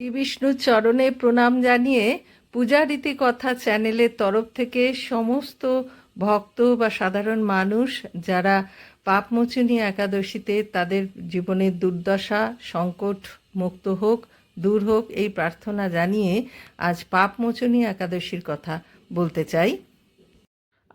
শ্রী বিষ্ণুর চরণে প্রণাম জানিয়ে পূজারীতি কথা চ্যানেলের তরফ থেকে সমস্ত ভক্ত বা সাধারণ মানুষ যারা পাপমোচনী একাদশীতে তাদের জীবনের দুর্দশা, সংকট মুক্ত হোক, দূর হোক, এই প্রার্থনা জানিয়ে আজ পাপমোচনী একাদশীর কথা বলতে চাই।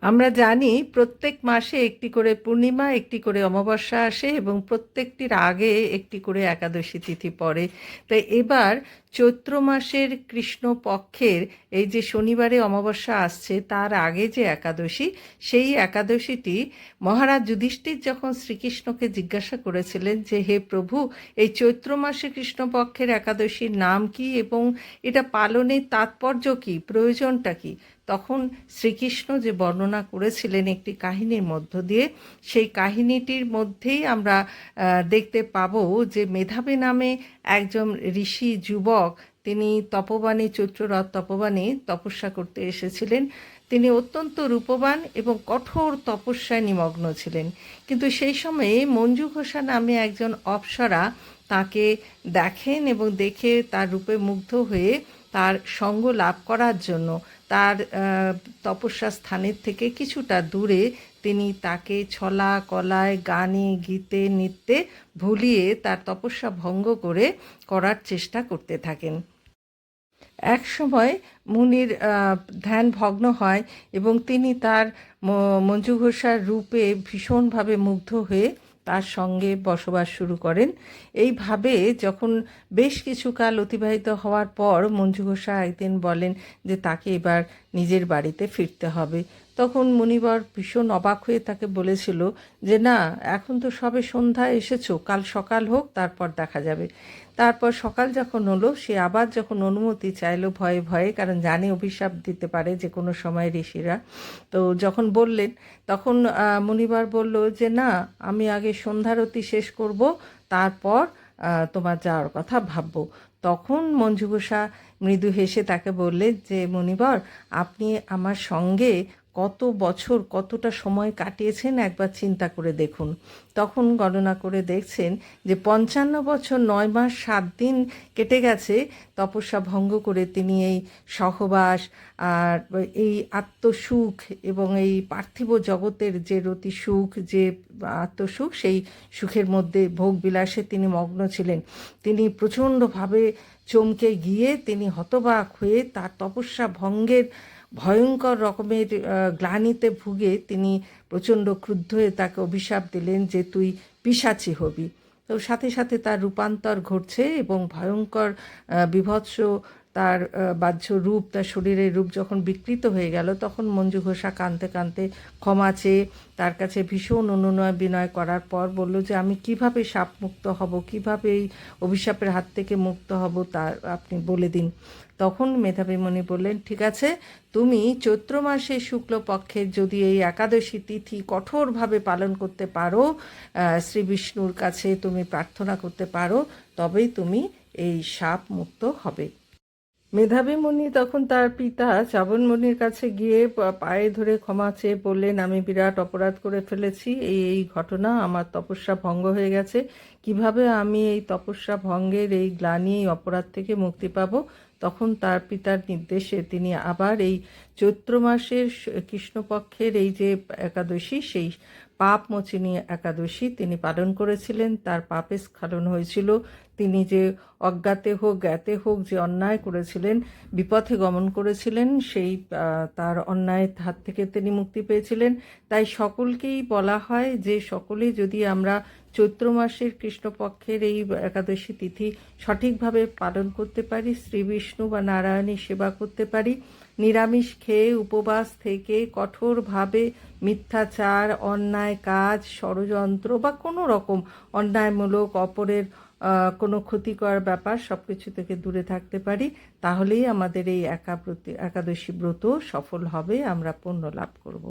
আমরা জানি প্রত্যেক মাসে একটি করে পূর্ণিমা, একটি করে অমাবস্যা আসে এবং প্রত্যেকটির আগে একটি করে একাদশী তিথি পড়ে। তাই এবার চৈত্র মাসের কৃষ্ণ পক্ষের এই যে শনিবারে অমাবস্যা আসছে, তার আগে যে একাদশী, সেই একাদশীটি মহারাজ যুধিষ্ঠির যখন শ্রীকৃষ্ণকে জিজ্ঞাসা করেছিলেন যে, হে প্রভু, এই চৈত্র মাসে কৃষ্ণপক্ষের একাদশীর নাম কি এবং এটা পালনের তাৎপর্য কি, প্রয়োজনটা কি? তখন শ্রীকৃষ্ণ যে বর্ণনা করেছিলেন একটি কাহিনীর মধ্য দিয়ে, সেই কাহিনীটির মধ্যেই আমরা দেখতে পাব যে মেধাবী নামে একজন ঋষি যুবক, তিনি তপবাণী চৈত্ররথ তপবাণী তপস্যা করতে এসেছিলেন। তিনি অত্যন্ত রূপবান এবং কঠোর তপস্যায় নিমগ্ন ছিলেন। কিন্তু সেই সময়ে মঞ্জু ঘোষা নামে একজন অপ্সরা তাকে দেখেন এবং দেখে তার রূপে মুগ্ধ হয়ে তার সঙ্গ লাভ করার জন্য তার তপস্যা স্থানের থেকে কিছুটা দূরে তিনি তাকে ছলা, কলায়, গানে, গীতে, নৃত্যে ভুলিয়ে তার তপস্যা ভঙ্গ করে করার চেষ্টা করতে থাকেন। এক সময় মুনির ধ্যান ভগ্ন হয় এবং তিনি তার মঞ্জু ঘোষার রূপে ভীষণভাবে মুগ্ধ হয়ে তার সঙ্গে বসবাস শুরু করেন। এইভাবে যখন বেশ কিছু কাল অতিবাহিত হওয়ার পর মঞ্জু ঘোষা একদিন বলেন যে তাকে এবার নিজের বাড়িতে ফিরতে হবে। তখন মণিবর ভীষণ অবাক হয়ে তাকে বলেছিল যে, না, এখন তো সবে সন্ধ্যায় এসেছ, কাল সকাল হোক, তারপর দেখা যাবে। তারপর সকাল যখন হলো, সে আবার যখন অনুমতি চাইলো, ভয়ে ভয়ে, কারণ জানে অভিশাপ দিতে পারে যে কোনো সময় ঋষিরা, তো যখন বললেন, তখন মণিবার বলল যে, না, আমি আগে সন্ধ্যারতি শেষ করব, তারপর তোমার যাওয়ার কথা ভাববো। তখন মঞ্জু মৃদু হেসে তাকে বললেন যে মণিবর আপনি আমার সঙ্গে কত বছর কতটা সময় কাটিয়েছেন একবার চিন্তা করে দেখুন। তখন গণনা করে দেখছেন যে পঞ্চান্ন বছর নয় মাস সাত দিন কেটে গেছে, তপস্যা ভঙ্গ করে তিনি এই সহবাস আর এই আত্মসুখ এবং এই পার্থিব জগতের যে রতি সুখ, যে আত্মসুখ, সেই সুখের মধ্যে ভোগ বিলাসে তিনি মগ্ন ছিলেন। তিনি প্রচণ্ডভাবে চমকে গিয়ে তিনি হতবাক হয়ে তার তপস্যা ভঙ্গের ভয়ঙ্কর রকমের গ্লানিতে ভুগে তিনি প্রচণ্ড ক্রুদ্ধ হয়ে তাকে অভিশাপ দিলেন যে তুই পিসাচি হবি। তো সাথে সাথে তার রূপান্তর ঘটছে এবং ভয়ঙ্কর বিভৎস তার বাহ্য রূপ, তার শরীরের রূপ যখন বিকৃত হয়ে গেল, তখন মঞ্জু ঘোষা কানতে কানতে ক্ষমা চেয়ে তার কাছে ভীষণ অনুনয় বিনয় করার পর বলল যে, আমি কীভাবে সাপ মুক্ত হব? কীভাবে এই অভিশাপের হাত থেকে মুক্ত হব তার আপনি বলে দিন। তখন মেধাবীমণি বললেন, ঠিক আছে, তুমি চৈত্র মাসে শুক্লপক্ষের যদি এই একাদশী তিথি কঠোরভাবে পালন করতে পারো শ্রী বিষ্ণুর কাছে তুমি প্রার্থনা করতে পারো, তবেই তুমি এই সাপ মুক্ত হবে। মেধাবী মুনি তখন তার পিতা চাবনমণির কাছে গিয়ে পায়ে ধরে ক্ষমা চেয়ে বললেন, আমি বিরাট অপরাধ করে ফেলেছি। এই এই ঘটনা আমার তপস্যা ভঙ্গ হয়ে গেছে। কীভাবে আমি এই তপস্যা ভঙ্গের এই গ্লানি এই অপরাধ থেকে মুক্তি পাবো? তখন তার পিতার নির্দেশে তিনি আবার এই চৈত্র মাসের কৃষ্ণপক্ষের এই যে একাদশী, সেই পাপ মোচিনী একাদশী তিনি পালন করেছিলেন। তার পাপে স্খলন হয়েছিল। তিনি যে অজ্ঞাতে হোক, জ্ঞাতে হোক, যে অন্যায় করেছিলেন, বিপথে গমন করেছিলেন, সেই তার অন্যায়ের হাত থেকে তিনি মুক্তি পেয়েছিলেন। তাই সকলকেই বলা হয় যে সকলে যদি আমরা চৈত্র মাসের কৃষ্ণপক্ষের এই একাদশী তিথি সঠিকভাবে পালন করতে পারি, শ্রী বিষ্ণু বা নারায়ণের সেবা করতে পারি, নিরামিষ খেয়ে, উপবাস থেকে কঠোরভাবে মিথ্যাচার, অন্যায় কাজ, ষড়যন্ত্র বা কোনো রকম অন্যায়মূলক, অপরের কোনো ক্ষতিকর ব্যাপার সব কিছু থেকে দূরে থাকতে পারি, তাহলেই আমাদের এই একাদশী ব্রত সফল হবে, আমরা পুণ্য লাভ করব।